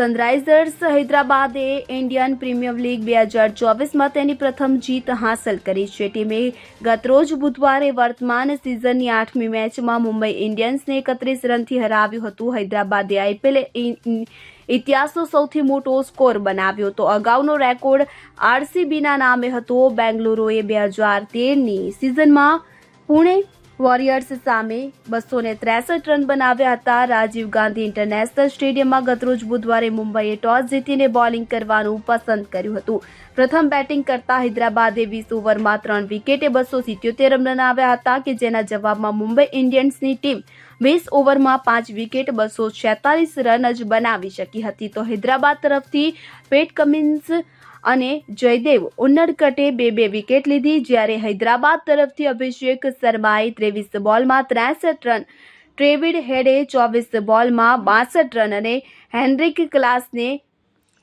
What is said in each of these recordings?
Sunrisers હૈદરાબાદે Indian Premier League બે હજાર ચોવીસમાં તેની પ્રથમ જીત હાંસલ કરી છે. ટીમે ગતરોજ બુધવારે વર્તમાન સિઝનની આઠમી મેચમાં મુંબઈ ઇન્ડિયન્સને એકત્રીસ રનથી હરાવ્યું હતું. હૈદરાબાદે આઈપીએલ ઇતિહાસનો સૌથી મોટો સ્કોર બનાવ્યો હતો. અગાઉનો રેકોર્ડ આરસીબીના નામે હતો. બેંગલુરુએ બે હજાર તેરની સિઝનમાં પુણે વોરિયર્સ સામે બસો ને ત્રેસઠ રન બનાવ્યા હતા. રાજીવ ગાંધી ઇન્ટરનેશનલ સ્ટેડિયમમાં ગતરોજ બુધવારે મુંબઈએ ટોસ જીતીને બોલિંગ કરવાનું પસંદ કર્યું હતું. પ્રથમ બેટિંગ કરતા હૈદરાબાદે વીસ ઓવરમાં ત્રણ વિકેટે બસો સિત્યોતેર રન બનાવ્યા હતા કે જેના જવાબમાં મુંબઈ ઇન્ડિયન્સની ટીમ વીસ ઓવરમાં પાંચ વિકેટ, બસો છેતાલીસ રન જ બનાવી શકી હતી. તો હૈદરાબાદ તરફથી પેટ કમિન્સ અને જયદેવ ઉન્નડકટે બે બે વિકેટ લીધી, જ્યારે હૈદરાબાદ તરફથી અભિષેક શર્માએ ત્રેવીસ બોલમાં ત્રેસઠ રન, ટ્રેવિડ હેડે ચોવીસ બોલમાં બાસઠ રન અને હેનરિક ક્લાસને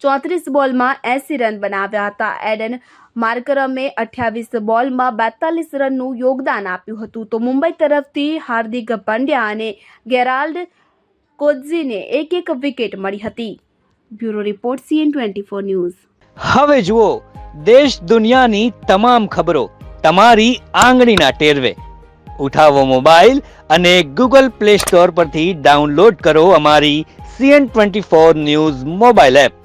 ચોત્રીસ બોલમાં એંસી રન બનાવ્યા હતા. એડન માર્કરમે અઠ્યાવીસ બોલમાં બેતાલીસ રનનું યોગદાન આપ્યું હતું. તો મુંબઈ તરફથી હાર્દિક પંડ્યા અને ગેરાલ્ડ કોઝીને એક એક વિકેટ મળી હતી. Bureau report CN twenty four news. હવે જુઓ, દેશ દુનિયાની તમામ ખબરો તમારી આંગળીના ટેરવે. ઉઠાવો મોબાઈલ અને ગૂગલ પ્લે સ્ટોર પરથી ડાઉનલોડ કરો અમારી CN twenty four news mobile app.